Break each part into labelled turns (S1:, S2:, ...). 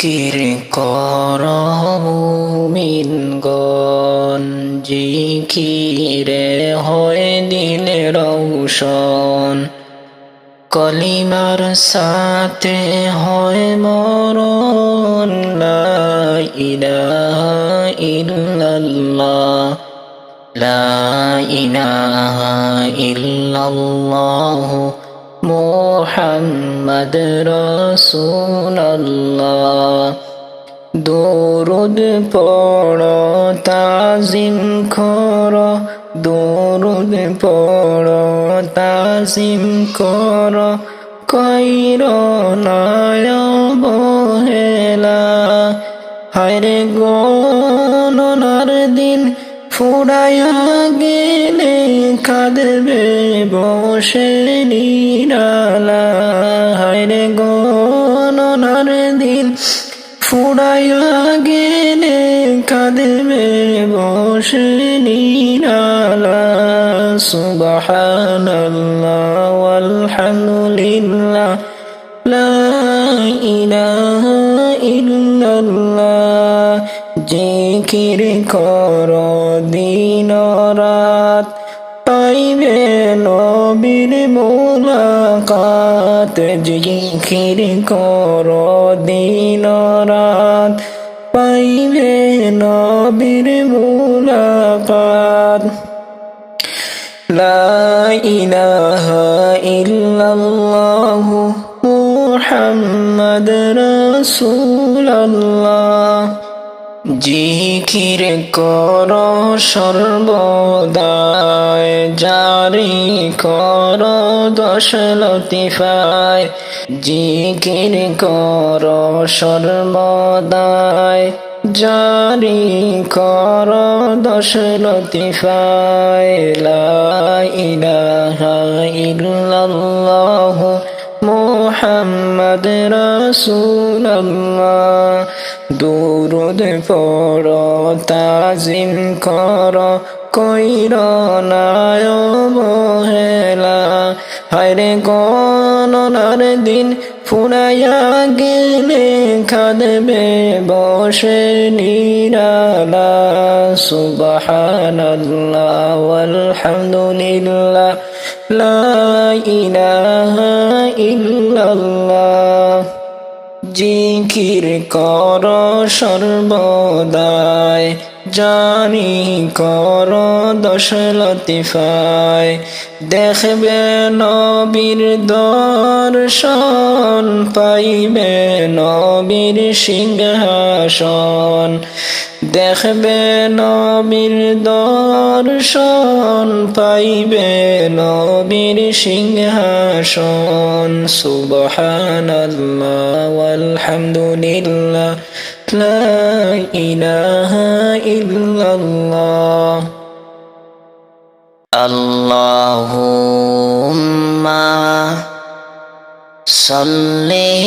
S1: জিকির কর মুমিনগণ জিকিরে হয় দিলে রৌশন। কলিমার সাথে হয় মরণ, লা ইল্লাল্লাহ। লা ইলাহা ইল্লাল্লাহ। মোহাম্মদ রসুল্লাহ দরুদ পড়, তাজিম কর। দরুদ পড়, তাজিম কর। কইর নায় বহেলা। গণনার দিন ফুরাইয়া গেলে কাঁদবে বসে নিরালা। হায়রে গণনার দিন ফুরাইয়া গেলে কাঁদবে বসে নিরালা। সুবহানাল্লাহ, ওয়ালহামদুলিল্লাহ, লা ইলাহা ইল্লাল্লাহ। জিকির কর পাখির কর দিন রাত পাইবে নবীর মুলাকাত। লা ইলাহা ইল্লাল্লাহু মুহাম্মাদ রাসূলুল্লাহ। জিখির কর সর্বদায় জারি কর দশ লতিফায়। জিখির কর সর্বদায় জারি কর দশ লতিফায়। মোহাম্মদ ইল্লাল্লাহ দুরুদ পড়, তাজিম কর, কইর নায় বহেলা হায়রে গণনার দিন ফুরাইয়া গেলে খাদবে বসে নিরালা। সুবহানাল্লাহ আলহামদুলিল্লাহ লা ইলাহা ইল্লাল্লাহ। জিকির কর সর্বদায় জানি কর দশ লতিফায় দেখবে নবীর দর্শন পাইবে নবীর সিংহাসন। দেখবে নবীর দর্শন পাইবে নবীর সিংহাসন। সুবহানাল্লাহ আলহামদুলিল্লাহ লা ইলাহা ইল্লাল্লাহ। আল্লাহুম্মা সাল্লি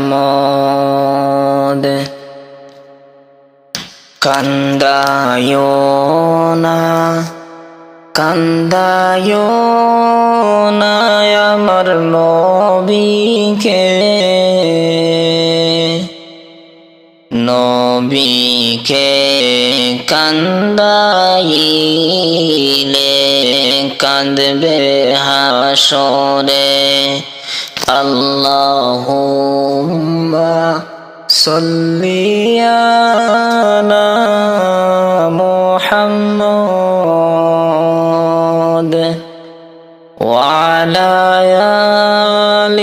S1: কান্দায়ো না কান্দায়ো না আমার নবীকে। নবীকে কান্দাইলে কান্দবে হাসরে। আল্লাহুম্মা সাল্লি وعلى آل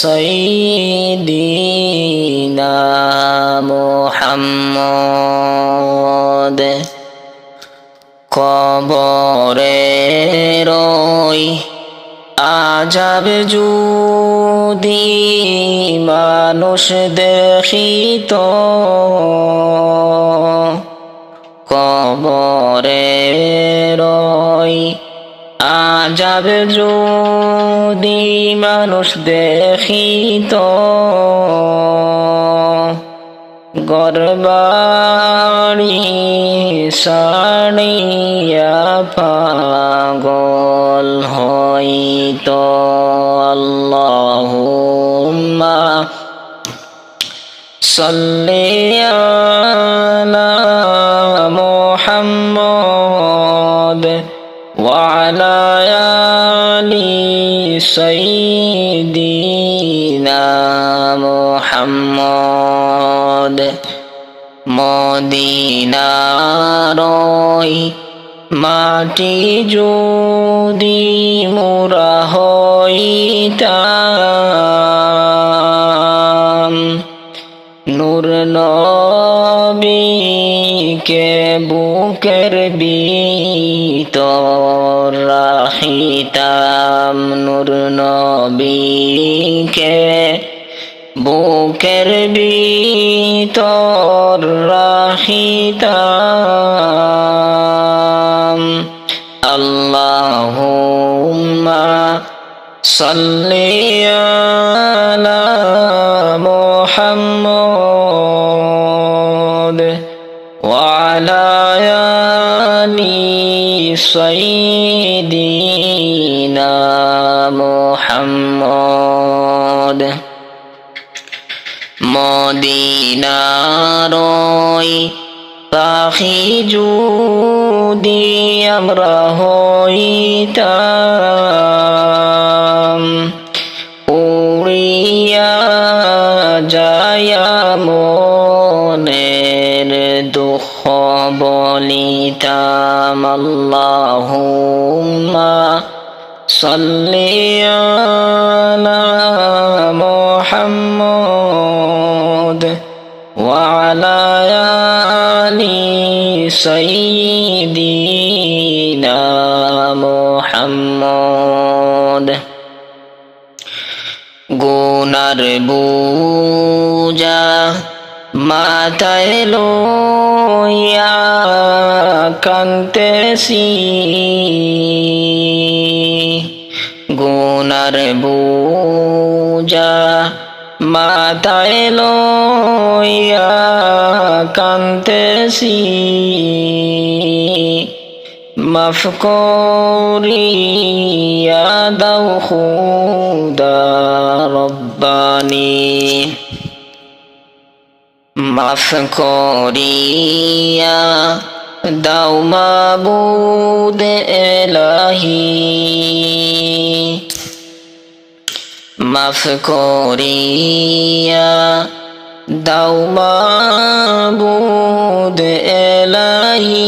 S1: سيدنا محمد কবরে রই আজাব যদি মানুষ দেখিত কবরে রই আজাব যদি মানুষ দেখিত গরবাড়ি সাড়িয়া পাগল হইত। আল্লাহুম্মা সাল্লি سيدنا محمد মদিনারই মাটি যদি মোরা হইতাম নবীকে বুকের ভিতর রাখিতাম নূর নবীকে বুকের ভিতর রাখিতাম আল্লাহুম্মা সাল্লি سيدنا محمد মদিনারই পাখি যদি আমরা হইতাম বলিতাম আল্লাহুম্মা সাল্লি আলা মুহাম্মদ وعلى آل سيدنا محمد গুনার বুজা মাথায় লইয়া কান্তেছি গুনার বুজা মাথায় লইয়া কান্তেছি মাফ করিয়া দাও খুদা রব্বানি। মাফ করিয়া দাও মাবুদ এলাহি। মাফ করিয়া দাও মাবুদ এলাহি।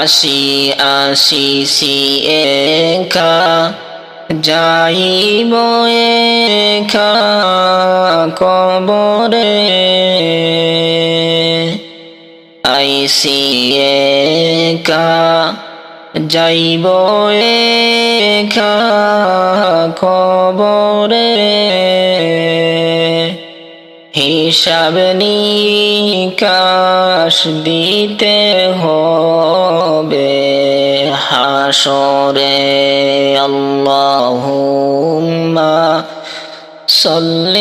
S1: আসি আসি সি একা যাইব একা কবরে। আইসি একা যাইব একা কবরে। হিসাব নিকাশ দিতে হবে। حشر اللهم صل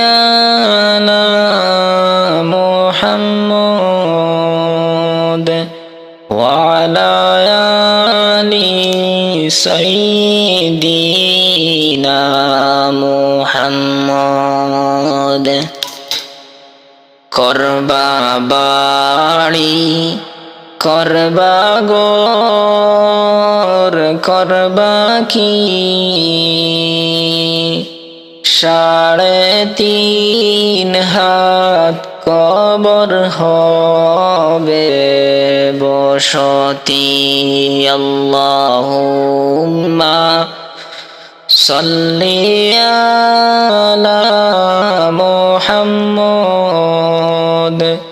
S1: على محمد وعلى آل سيدنا محمد. قرب باري করবা গোর করবা কি? সাড়ে তিন হাত কবর হবে বসতি। আল্লাহুম্মা সাল্লি আলা মুহাম্মদ।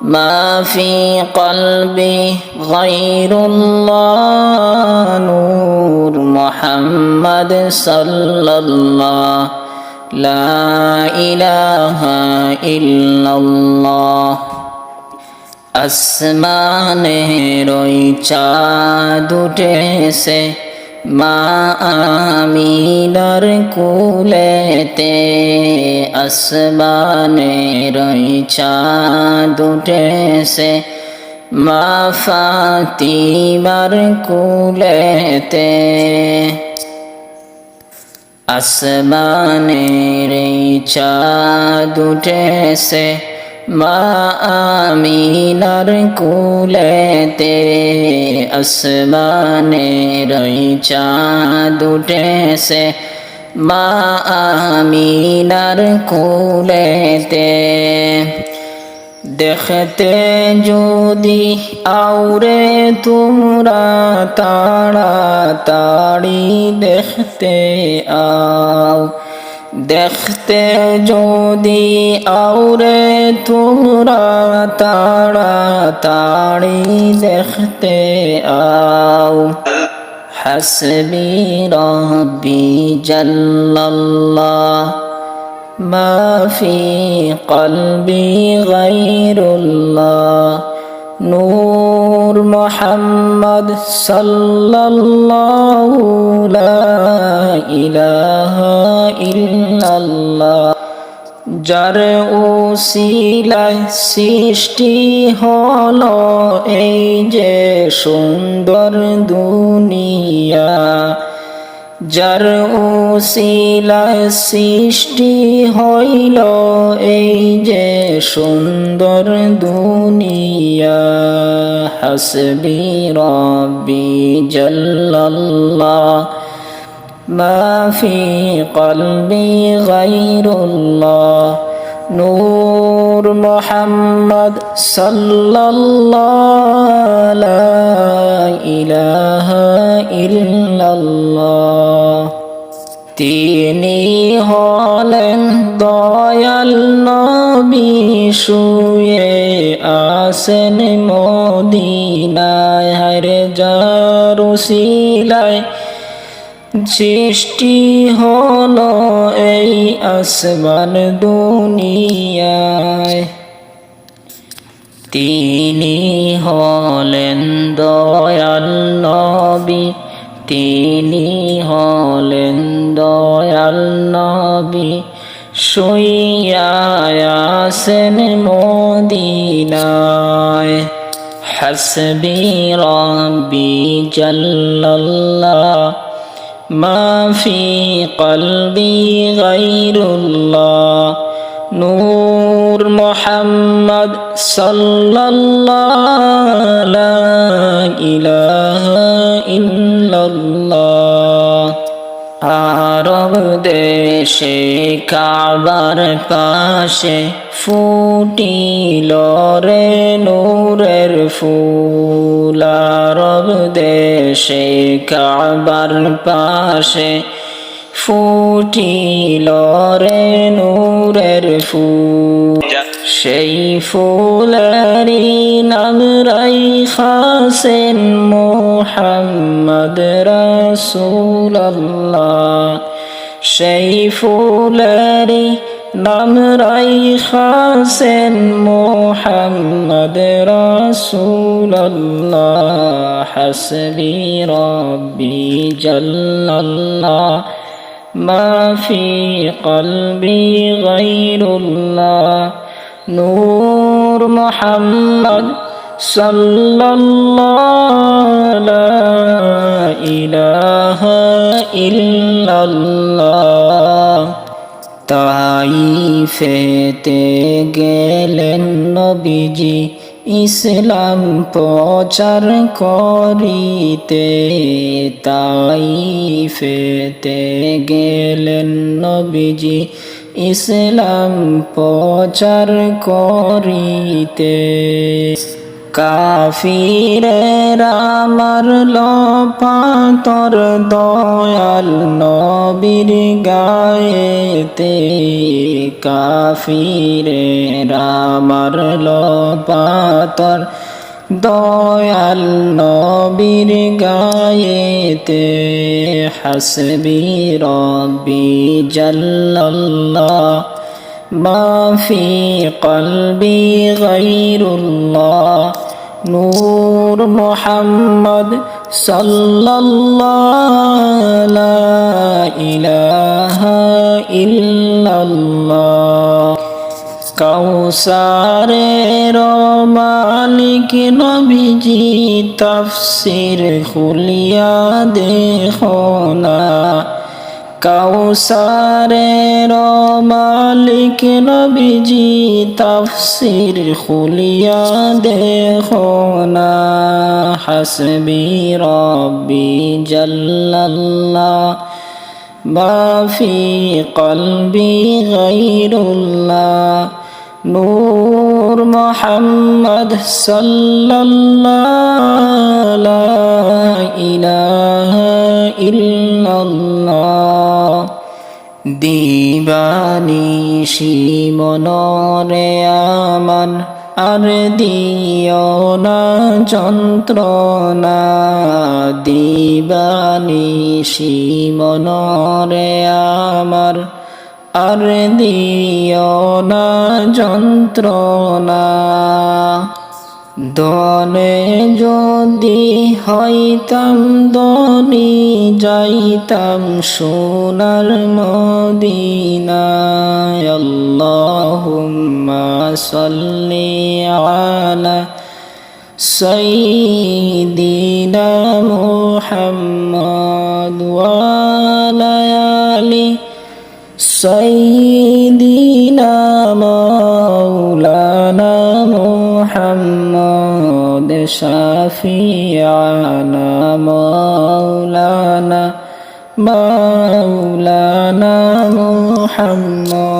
S1: ما في قلبي غير الله نور محمد صلى الله لا إله إلا الله আসমানের ওই চাঁদ উঠেছে মা আমিনার কুলেতে আসমানের ওই চাঁদ উঠেছে। মা ফাতিমার কুলেতে আসমানের এই চাঁদ উঠেছে। মা আমিনার কুলেতে আসমানের ওই চাঁদ উঠেছে। মা আমিনার কুলেতে দেখতে যদি আউরে তোমরা তাড়াতাড়ি দেখতে আও। দেখতে যদি আউরে তোমরা তাড়াতাড়ি দেখতে আও حسبي ربي جل الله ما في قلبي غير الله নূর মোহাম্মদ সাল্লাল্লাহু লা ইলাহা ইল্লাল্লাহ। যার সৃষ্টি হল এই যে সুন্দর দুনিয়া। যার উসিলায় সৃষ্টি হইল এই যে সুন্দর দুনিয়া হাসবি রব্বি জল্লাল্লাহ ما في قلبي غير الله নূর মোহাম্মদ ইলাহ তিনি হলেন দয়াল নবী শুয়ে আসেন মোদিনায় হরে যারুশিলায় সৃষ্টি হল এই আসমান দুনিয়ায়। তিনি হলেন দয়াল তিনি হলেন দয়াল নবী। মদিনায়। হাসবি রবি জল্লাল্লাহ। ما في قلبي غير الله نور محمد صلى الله لا إله إلا الله আরব দেশে কাবার পাশে ফুটিল রে নূরের ফুল, আরব দেশে কাবার পাশে। ফুটিল রে নূরের ফুল, সেই ফুলেরই নাম রাই খাসেন মোহাম্মদ রসুল্লাহ সেই ফুলেরই নাম রাইখাসেন মোহাম্মদ রাসূলুল্লাহ হাসবি রব্বি জাল্লাল্লাহ ما في قلبي غير الله نور محمد صلى الله لا إله إلا الله তাইফেতে গেলেন নবীজি ইসলাম প্রচার করিতে। তাইফেতে গেলেন নবীজি ইসলাম প্রচার করিতে। কাফিরেরা মারল পাতর দয়াল নবীর গায়েতে কাফিরেরা মারল পাতর দয়াল নবীর গায়েতে হাসবি রব্বি জাল্লাল্লাহ ما في قلبي غير الله নূর মোহাম্মদ সাল্লাহ কৌসারে মালিক নবীজি তফসির খুলিয়া দেখো না। কাউসারের মালিক নবীজি তফসির খুলিয়া দেখো না। হাসবি রব্বি জল্লাল্লাহ বাফি কলবি গৈরুল্লাহ নূর মোহাম্মদ সাল্লাল্লাহ ইলাহা ইল্লাল্লাহ। দিবানিশি মনরে আমার আর দিও না যন্ত্রণা। দিবানিশি মনরে আমার আর দিও না যন্ত্রণা। দনে যদি হইতাম, দনি যাইতাম সোনার মদিনায়। আল্লাহুম্মা সাল্লি আলা সাইয়্যিদিনা মুহাম্মদ ওয়া আলা আলি সাইয়্যিদিনা মুহাম্মদ শাফিআনা মাওলানা মাওলানা মুহাম্মদ